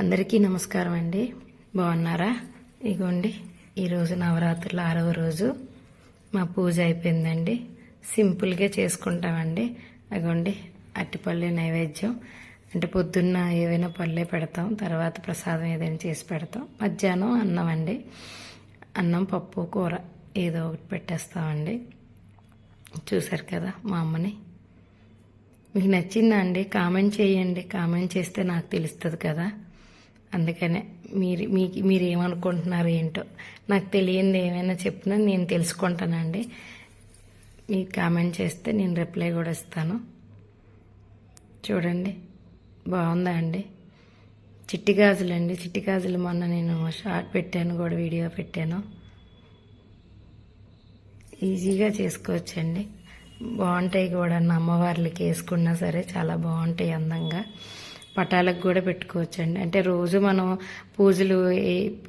అందరికీ నమస్కారం అండి. బాగున్నారా? ఇగోండి ఈరోజు నవరాత్రుల ఆరవ రోజు. మా పూజ అయిపోయిందండి. సింపుల్గా చేసుకుంటామండి. అగోండి అట్టిపల్లె నైవేద్యం. అంటే పొద్దున్న ఏవైనా పళ్ళే పెడతాం తర్వాత ప్రసాదం ఏదైనా చేసి పెడతాం. మధ్యాహ్నం అన్నం అండి. అన్నం పప్పు కూర ఏదో ఒకటి పెట్టేస్తామండి. చూసారు కదా మా అమ్మని. మీకు నచ్చిందా అండి? కామెంట్ చేయండి. కామెంట్ చేస్తే నాకు తెలుస్తుంది కదా. అందుకనే మీరు మీకు మీరు ఏమనుకుంటున్నారు ఏంటో? నాకు తెలియంది ఏమైనా చెప్పినా నేను తెలుసుకుంటానండి. మీరు కామెంట్ చేస్తే నేను రిప్లై కూడా ఇస్తాను. చూడండి. బాగుందా అండి? చిట్టి గాజులు అండి. చిట్టి గాజులు మొన్న నేను షార్ట్ పెట్టాను కూడా వీడియో పెట్టాను. ఈజీగా చేసుకోవచ్చండి. బాగుంటాయి కూడా. అమ్మవార్లకి వేసుకున్నా సరే చాలా బాగుంటాయి అందంగా. పటాలకు కూడా పెట్టుకోవచ్చండి. అంటే రోజు మనం పూజలు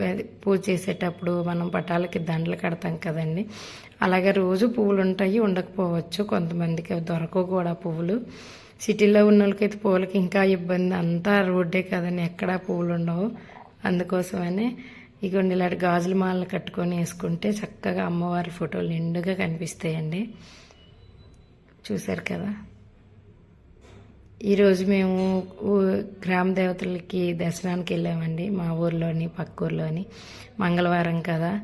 అది పూజ చేసేటప్పుడు మనం పటాలకి దండలు కడతాం కదండి. అలాగే రోజు పువ్వులు ఉంటాయి ఉండకపోవచ్చు. కొంతమందికి దొరకవు కూడా పువ్వులు. సిటీలో ఉన్న వాళ్ళకైతే పువ్వులకి ఇంకా ఇబ్బంది. అంతా రోడ్డే కదండి. ఎక్కడా పువ్వులు ఉండవు. అందుకోసమనే ఇగోండి ఇలాంటి గాజుల మాలలు కట్టుకొని వేసుకుంటే చక్కగా అమ్మవారి ఫోటోలు నిండుగా కనిపిస్తాయండి. చూశారు కదా? ఈరోజు మేము గ్రామ దేవతలకి దర్శనానికి వెళ్ళామండి మా ఊర్లోని పక్క ఊర్లోని. మంగళవారం కదా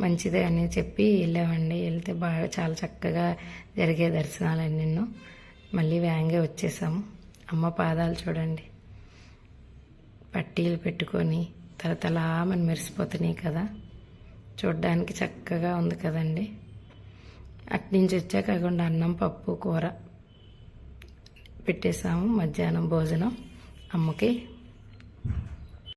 మంచిదే అని చెప్పి వెళ్ళామండి. వెళ్తే బాగా చాలా చక్కగా జరిగే దర్శనాలు నిన్ను. మళ్ళీ వ్యాంగే వచ్చేసాము. అమ్మ పాదాలు చూడండి. పట్టీలు పెట్టుకొని తలతలామని మెరిసిపోతున్నాయి కదా. చూడ్డానికి చక్కగా ఉంది కదండి. అట్నుంచి వచ్చాక కాకుండా అన్నం పప్పు కూర. పెట్టేసాము మధ్యాహ్నం భోజనం. అమ్మకి